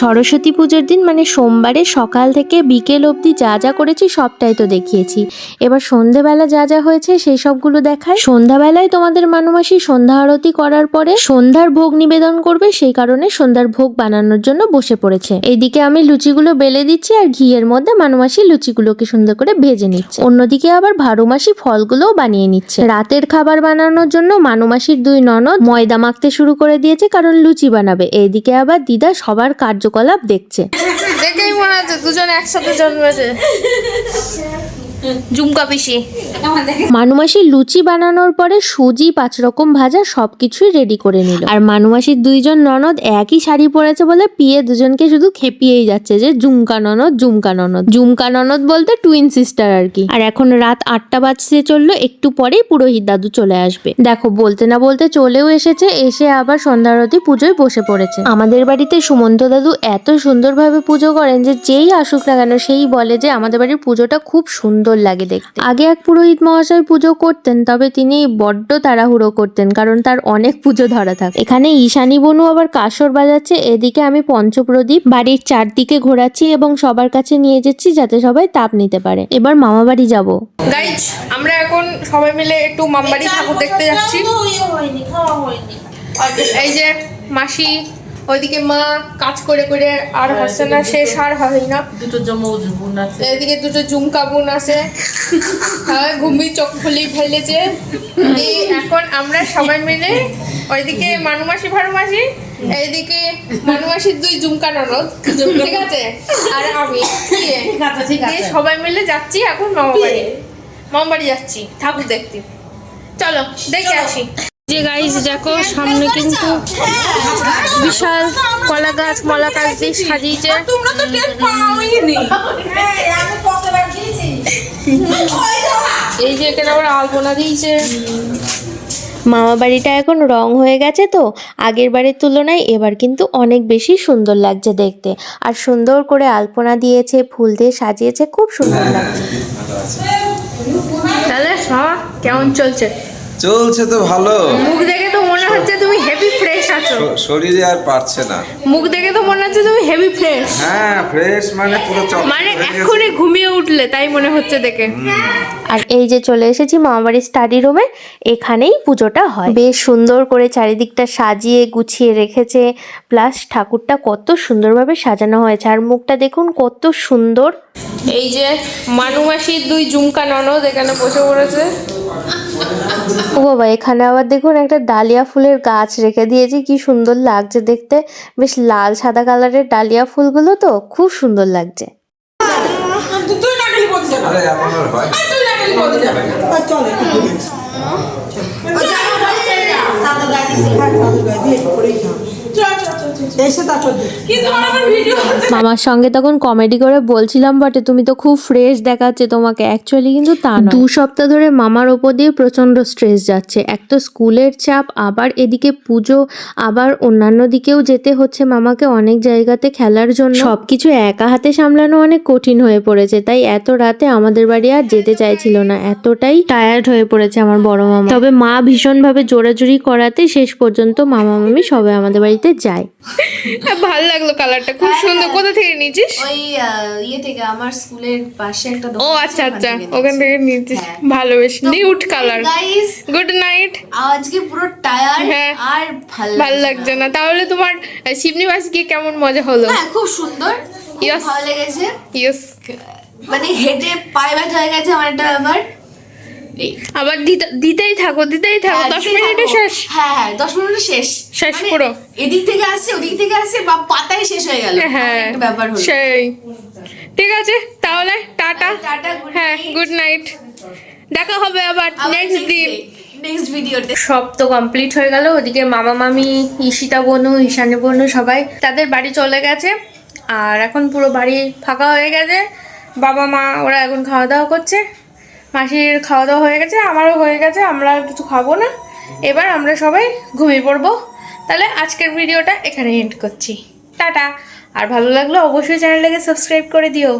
সরস্বতী পুজোর দিন মানে সোমবারে সকাল থেকে বিকেল অবধি যা যা করেছি সবটাই তো দেখিয়েছি। এবার সন্ধেবেলা যা যা হয়েছে সেই সবগুলো দেখায় সন্ধ্যাবেলায় তোমাদের মানুমাসি সন্ধ্যা আরতি করার পরে সন্ধ্যার ভোগ নিবেদন করবে, সেই কারণে সন্ধ্যার ভোগ বানানোর জন্য বসে পড়েছে। এইদিকে আমি লুচিগুলো বেলে দিচ্ছি আর ঘিয়ের মধ্যে মানুমাসি লুচিগুলোকে সুন্দর করে ভেজে নিচ্ছে। অন্যদিকে আবার ভারুমাসি ফলগুলোও বানিয়ে নিচ্ছে। রাতের খাবার বানানোর জন্য মানুমাসির দুই ননদ ময়দা মাখতে শুরু করে দিয়েছে, কারণ লুচি বানাবে। এইদিকে আবার দিদা সবার কার্যকলাপ দেখছে। দেখেই মনে হচ্ছে দুজন একসাথে জন্মেছে। ঝুমকা পিসি। মানুমাসির লুচি বানানোর পরে সুজি পাঁচ রকম ভাজা, সবকিছুই রেডি করে নিল। আর মানুমাসির দুইজন ননদ একই শাড়ি পরেছে বলে পিয়ে দুজনকে শুধু খেপিয়েই যাচ্ছে যে জুমকা ননদ জুমকা ননদ। জুমকা ননদ বলতে টুইন সিস্টার আর কি। আর এখন রাত আটটা বাজতে চলল, একটু পরেই পুরোহিত দাদু চলে আসবে। দেখো, বলতে না বলতে চলেও এসেছে, এসে আবার সন্ধ্যারতি পুজোয় বসে পড়েছে। আমাদের বাড়িতে সুমন্ত দাদু এত সুন্দরভাবে পুজো করেন যে যেই আসুক না কেন, সেই বলে যে আমাদের বাড়ির পুজোটা খুব সুন্দর। লাগে দেখতে। আগে এক পুরোহিত মহাশয় পুজো করতেন তবে তিনি বড্ড তাড়াহুড়ো করতেন কারণ তার অনেক পুজো ধরা থাকে। এখানে ঈশানী বনু আবার কাসর বাজাচ্ছে এদিকে আমি পঞ্চপ্রদীপ বাড়ির চারদিকে ঘোরাচ্ছি এবং সবার কাছে নিয়ে যাচ্ছি যাতে সবাই তাপ নিতে পারে। এবার মামা বাড়ি যাব। গাইজ আমরা এখন সবাই মিলে একটু মামবাড়ি ঠাকুর দেখতে যাচ্ছি। এই যে মাসি ওইদিকে মা কাজ করে করে আর হচ্ছে না শেষ আর হয় না। দুটো জমজ বোন আছে। এদিকে দুটো ঝুমকা বোন আছে। হ্যাঁ ঘুমি চোখ খুলি ফেলেছে। এখন আমরা সবাই মিলে ওইদিকে মানুমাসি ভারুমাসি এইদিকে মানুমাসির দুই ঝুমকা ননদ। ঠিক আছে? আর আমি। সবাই মিলে যাচ্ছি এখন মামা বাড়ি মামা বাড়ি যাচ্ছি। ঠাকুর দেখতে। চলো দেখে আসি। যে গাইজ দেখো সামনে কিন্তু বিশাল কলা গাছ মলা গাছ দিয়ে সাজিয়েছে। এই যে এখানে আবার আলপনা দিয়েছে। মামা বাড়িটা এখন রং হয়ে গেছে তো আগের বাড়ির তুলনায় এবার কিন্তু অনেক বেশি সুন্দর লাগছে দেখতে। আর সুন্দর করে আলপনা দিয়েছে ফুল দিয়ে সাজিয়েছে খুব সুন্দর লাগছে। তাহলে কেমন চলছে? চলছে তো ভালো। মুখ দেখে তো মনে হচ্ছে তুমি হেভি ফ্রেশ আছো। শরীরে আর পারছে না। মুখ দেখে তো মনে হচ্ছে তুমি হেভি ফ্রেশ হ্যাঁ ফ্রেশ মানে পুরো চক মানে এক্ষুনি ঘুমিয়ে উঠলে তাই মনে হচ্ছে দেখে। আর এই যে চলে এসেছি মামা বাড়ির স্টাডি রুমে এখানেই পুজোটা হয়। বেশ সুন্দর করে চারিদিকটা সাজিয়ে গুছিয়ে রেখেছে। প্লাস ঠাকুরটা কত সুন্দরভাবে সাজানো হয়েছে। আর মুখটা দেখুন কত সুন্দর। এই যে মানুমাসির দুই জুমকা ননদ এখানে বসে পড়েছে। ও বাবা এখানে আবার দেখুন একটা ডালিয়া ফুলের গাছ রেখে দিয়েছি কি সুন্দর লাগছে দেখতে। বেশ লাল সাদা কালারের ডালিয়া ফুলগুলো তো খুব সুন্দর লাগছে। চলে এসে তারপর কিন্তু আমার ভিডিও মামার সঙ্গে তখন কমেডি করে বলছিলাম বটে তুমি তো খুব ফ্রেশ দেখাচ্ছে তোমাকে। অ্যাকচুয়ালি কিন্তু তা দু সপ্তাহ ধরে মামার ওপর দিয়ে প্রচণ্ড স্ট্রেস যাচ্ছে। এক তো স্কুলের চাপ আবার এদিকে পুজো আবার অন্যান্য দিকেও যেতে হচ্ছে মামাকে অনেক জায়গাতে খেলার জন্য। সবকিছু একা হাতে সামলানো অনেক কঠিন হয়ে পড়েছে তাই এত রাতে আমাদের বাড়ি আর যেতে চাইছিল না। এতটাই টায়ার্ড হয়ে পড়েছে আমার বড় মামা। তবে মা ভীষণভাবে জোরাজুরি করাতে শেষ পর্যন্ত মামা মামি সবাই আমাদের বাড়িতে যায়। ভালো লাগল কালারটা। খুব সুন্দর। কোথা থেকে নিয়েছিস? ওই ইয়ে থেকে আমার স্কুলের পাশে একটা ও আচ্ছা আচ্ছা। ওখান থেকে নিয়েছিস। ভালো বেশ নিউট কালার। গুড নাইট আজকে পুরো টায়ার হ্যাঁ। আর ভালো ভালো লাগছে না। তাহলে তোমার শিবনিবাস গিয়ে কেমন মজা হলো? হ্যাঁ খুব সুন্দর। ভালো লেগেছে। ইয়েস মানে হেঁটে পায়ে ব্যথা হয়ে গেছে আমার একটা ব্যাপার। আবার দিতে- দিতেই থাকো দিতেই থাকো হ্যাঁ, দশ মিনিটে শেষ। হ্যাঁ হ্যাঁ দশ মিনিটে শেষ। শেষ মানে পুরো। এদিক থেকে আসছে ওদিক থেকে আসছে বা পাতাই শেষ হয়ে গেল। হ্যাঁ ব্যাপার হলো। সেই। ঠিক আছে তাহলে টাটা। টাটা, হ্যাঁ গুড নাইট দেখা হবে আবার নেক্সট দিন। নেক্সট ভিডিওতে সব তো কমপ্লিট হয়ে গেল ওদিকে মামা মামি ঈশিতা বনু ঈশানী বনু সবাই তাদের বাড়ি চলে গেছে। আর এখন পুরো বাড়ি ফাঁকা হয়ে গেছে। বাবা মা ওরা এখন খাওয়া দাওয়া করছে। মাসির খাওয়া দাওয়া হয়ে গেছে, আমারও হয়ে গেছে, আমরা কিছু খাব না। এবার আমরা সবাই ঘুমিয়ে পড়ব। তাহলে আজকের ভিডিওটা এখানে এন্ড করছি। টাটা। আর ভালো লাগলে অবশ্যই চ্যানেলটাকে সাবস্ক্রাইব করে দিও।